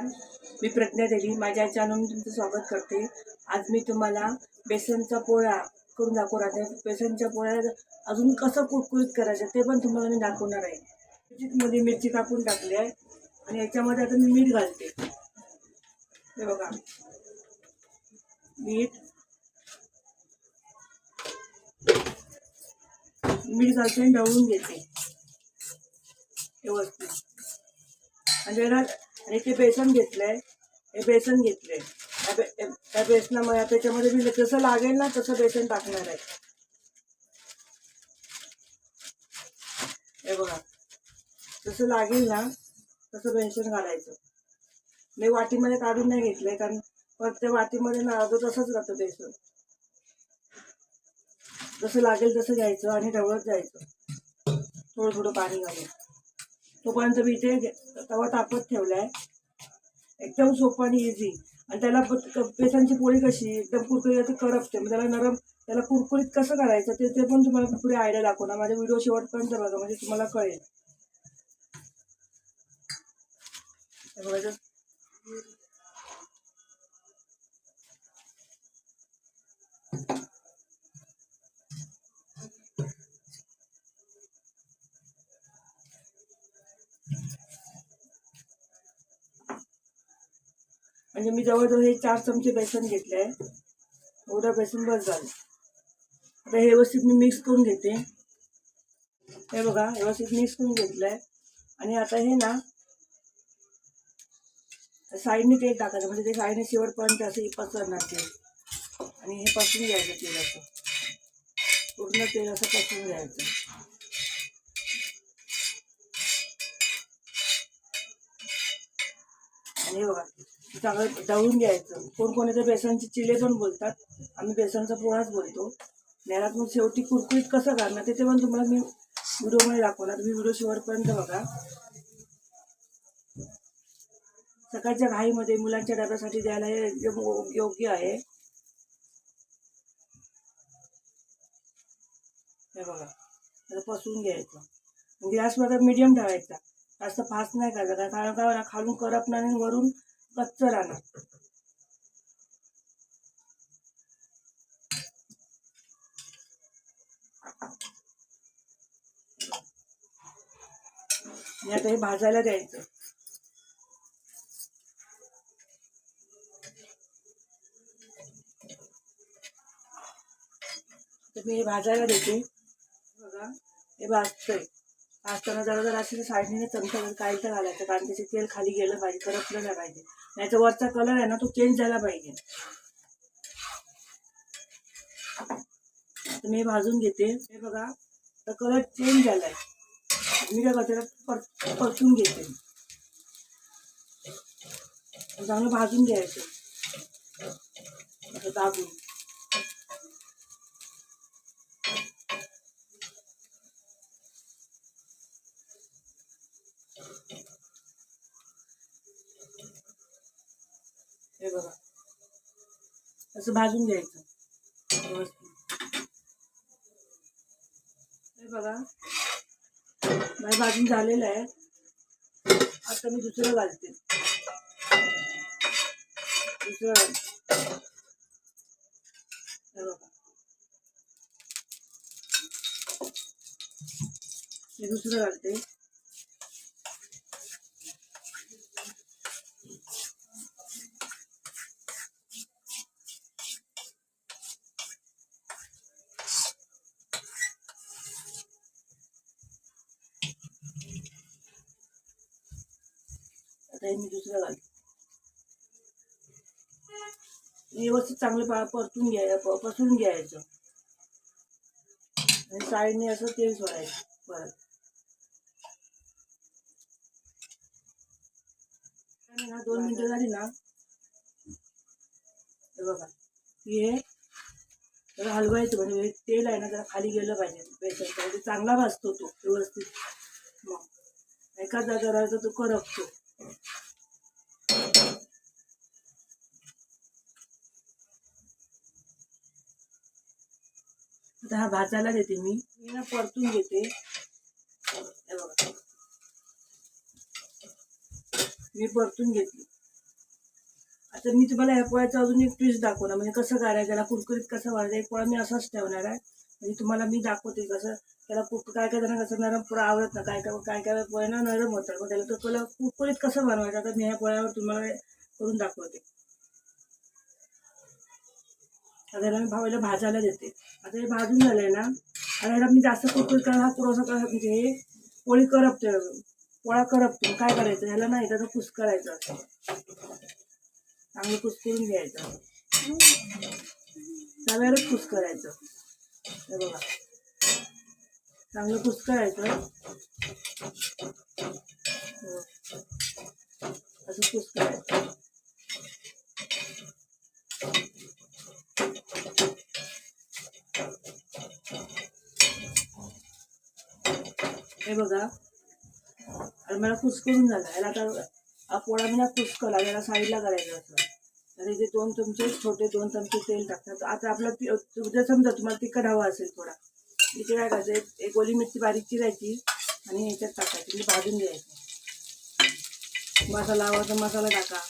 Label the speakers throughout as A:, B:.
A: नमस्कार. मी प्रज्ञा देवी. माझ्या चॅनल तुमचं स्वागत करते. आज मी तुम्हाला बेसनचा पोळा करून दाखवणार आहे. बेसनच्या पोळ्या अजून कसं कुरकुरीत करायचं ते पण तुम्हाला मी दाखवणार आहे. मध्ये मिरची कापून टाकली आहे आणि याच्यामध्ये आता मी मीठ घालते. हे बघा. मीठ. मीठ घालते आणि ढवळून घेते. व्यवस्थित आणि त्याला आणि ते बेसन घेतलंय. हे बेसन घेतलंय. त्या बे- त्या बेसनामध्ये त्याच्यामध्ये मी जसं लागेल ना तसं बेसन टाकणार आहे. हे बघा. जसं लागेल ना तसं बेसन घालायचं. मी वाटीमध्ये काढून नाही घेतलंय कारण परत त्या वाटीमध्ये ना अर्ध तसंच राहतं बेसन. जसं लागेल तसं घ्यायचं आणि ढवळत जायचं. थोडं थोडं पाणी घालून. तोपर्यंत मी इथे तवा तापत ठेवलाय एकदम सोपं आणि इझी आणि त्याला प- बेसनची पोळी कशी एकदम कुरकुरीत ती करपते. मग त्याला नरम त्याला कुरकुरीत कसं करायचं ते ते पण तुम्हाला पुढे आयडिया दाखवणार. माझ्या व्हिडिओ शेवटपर्यंत बघा म्हणजे तुम्हाला कळेल. बघा म्हणजे मी जवळजवळ हे चार चमचे बेसन घेतले आहे एवढं बेसन बस झालं. आता हे व्यवस्थित मी मिक्स करून घेते. हे बघा व्यवस्थित मिक्स करून घेतलं आहे आणि आता हे ना साईडने तेल टाकायचं म्हणजे ते साईडने शेवटपर्यंत असं पसरणार ते. आणि हे पसरून घ्यायचं तेल असं पूर्ण तेल असं पसरून घ्यायचं. आणि हे बघा. चांगलं दळून घ्यायचं. कोण कोणाचं बेसनचे चिले पण बोलतात. आम्ही बेसनचा पोळाच बोलतो. आणि याला शेवटी कुरकुरीत कसं करणार ते पण तुम्हाला मी व्हिडिओमध्ये दाखवणार. तुम्ही व्हिडिओ शेवटपर्यंत बघा. सकाळच्या घाईमध्ये मुलांच्या डब्यासाठी द्यायला हे योग्य आहे. हे बघा. त्याला पसरून घ्यायचं. म्हणजे गॅसवर मीडियम ठेवायचा. जास्त फास्ट नाही करायचा. कारण काय खालून करपणार आणि वरून कच्चं राहणार मी आता हे भाजायला द्यायचं. तर मी हे भाजायला देते. बघा हे भाजतंय. भाजताना जरा जरा अशी साईडने चमचा काय तर घालायचं कारण त्याचे तेल खाली गेलं पाहिजे करपलं नाही पाहिजे. नाहीतर वरचा कलर आहे ना तो चेंज झाला पाहिजे. तर मी भाजून घेते. हे बघा तर कलर चेंज झालाय. मी काय करते पर परतून घेते. चांगलं भाजून घ्यायचं. असं दाबून हे बघा असं भाजून घ्यायचं. व्यवस्थित हे बघा. माझं भाजून झालेलं आहे. आता मी दुसरं घालते. दुसरं घालते. बघा. मी दुसरं घालते. आता हे मी दुसरं घालते. व्यवस्थित चांगलं पा परतून घ्याय पसरून घ्यायचं. आणि साईडने असं तेल सोडायचं परत. ना दोन मिनटं झाली ना? हे बघा हे जरा हलवायचं म्हणजे हे तेल आहे ना जरा खाली गेलं पाहिजे. बेसनचं म्हणजे चांगला भाजतो तो व्यवस्थित. मग एका जागा राहायचा तो करपतो. आता हा भाजायला देते मी. मी ना परतून घेते. मी परतून घेतली आता मी तुम्हाला ह्या पोळ्याचं अजून एक ट्विस्ट दाखवणार. म्हणजे कसं करायचं त्याला कुरकुरीत कसं व्हायचं एक पोळा मी असाच ठेवणार आहे. म्हणजे तुम्हाला मी दाखवते कसं त्याला कुठं काय काय जण कसं नरम पोळा आवडत ना काय काय काय काय पोळ्यांना नरम होतात. मग त्याला तो तुला कुरकुरीत कसं बनवायचं आता मी ह्या पोळ्यावर तुम्हाला करून दाखवते. आता ह्याला मी भावाला भाजायला देते. आता हे भाजून झालं आहे ना आता ह्याला मी जास्त कुरकुरीत करा हा पुरवसा करा म्हणजे हे पोळी करपतो पोळा करपतो काय करायचं? ह्याला नाही त्याचं कुस करायचं असं. चांगलं कुसकरून घ्यायचं. तव्यावरच कुस करायचं हे बघा. चांगलं कुस करायचं असं कुस करायचं हे बघा. आणि मला कुसकरून झाला. याला आता हा मला मी कुसकला याला साईडला करायचं असं. आणि ते दोन चमचे छोटे दोन चमचे तेल टाकतात. आता आपलं पि- जर समजा तुम्हाला तिखट हवा असेल थोडा. इथे काय करायचं? एक- ओली मिरची बारीक चिरायची आणि याच्यात टाकायची. म्हणजे भाजून द्यायची मसाला हवा तर मसाला टाका.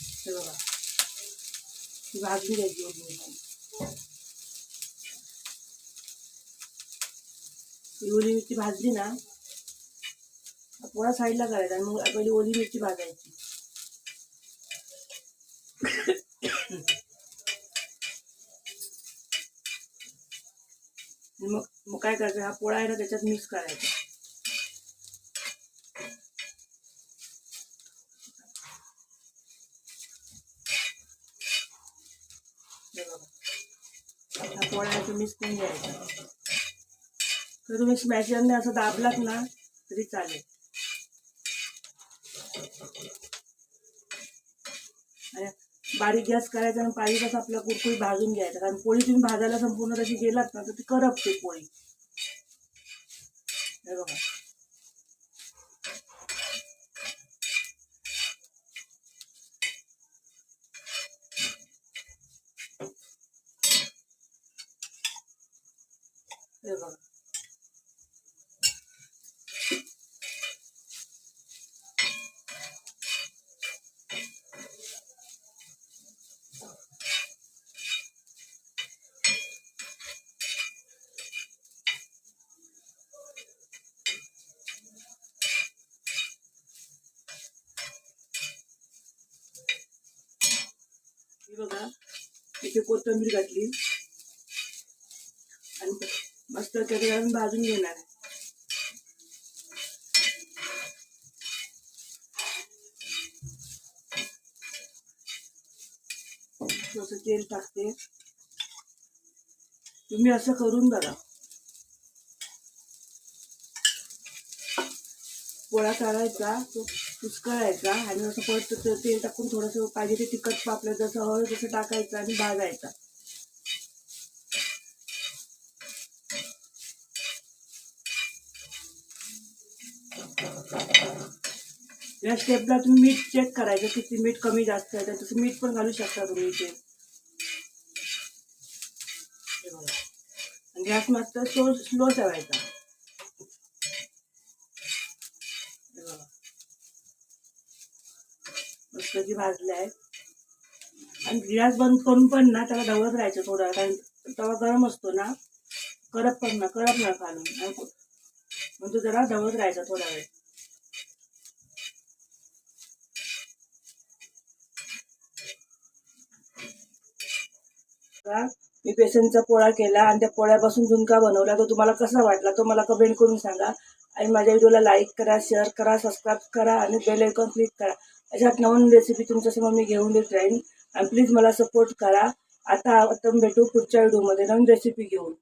A: हे बघा. ती भाजून घ्यायची ओली मिरची. ओली मिरची भाजली ना पोळा साईडला करायचा आणि मग पहिली ओली मिरची भाजायची. मग मग काय करायचं हा पोळा आहे ना त्याच्यात मिक्स करायचा. हा पोळा मिक्स करून घ्यायचा. तर तुम्ही स्मॅशरने असं दाबलात ना तरी चालेल. बारीक गॅस करायचा आणि पाणी तसं आपल्या कुरकुरी भाजून घ्यायचं. कारण पोळी तुम्ही भाजायला संपूर्ण तशी गेलात ना तर ती करपते पोळी. हे बघा. हे बघा. बघा. इथे कोथिंबीर घातली. आणि मस्त त्याच्यात घालून भाजून घेणार आहे. थोडंसं तेल टाकते. तुम्ही असं करून बघा. पोळा काढायचा तो. उचकळायचा आणि असं परत ते तेल टाकून थोडंसं पाहिजे ते तिखट आपलं जसं हवं तसं टाकायचं आणि भाजायचा. या स्टेपला तुम्ही मीठ चेक करायचं किती मीठ कमी जास्त आहे तर तसं मीठ पण घालू शकता तुम्ही इथे. आणि गॅस मात्र स्लो स्लो ठेवायचा हे बघा. मस्त भाजल्या आहेत आणि गॅस बंद करून पण ना त्याला ढवळत राहायचं थोडं कारण तवा गरम असतो ना करप पण ना करप ना खालून. म्हणजे जरा ढवळत राहायचा थोडा वेळ. का मी बेसनचा पोळा केला आणि त्या पोळ्यापासून झुणका बनवला. तो तुम्हाला कसा वाटला तो मला कमेंट करून सांगा. आणि माझ्या व्हिडिओला लाईक करा शेअर करा सबस्क्राईब करा आणि बेल आयकॉन क्लिक करा. अशा नवीन रेसिपी तुमच्यासमोर मी घेऊन देत राहीन आणि प्लीज मला सपोर्ट करा. आता आपण भेटू पुढच्या व्हिडिओमध्ये नवीन रेसिपी घेऊन.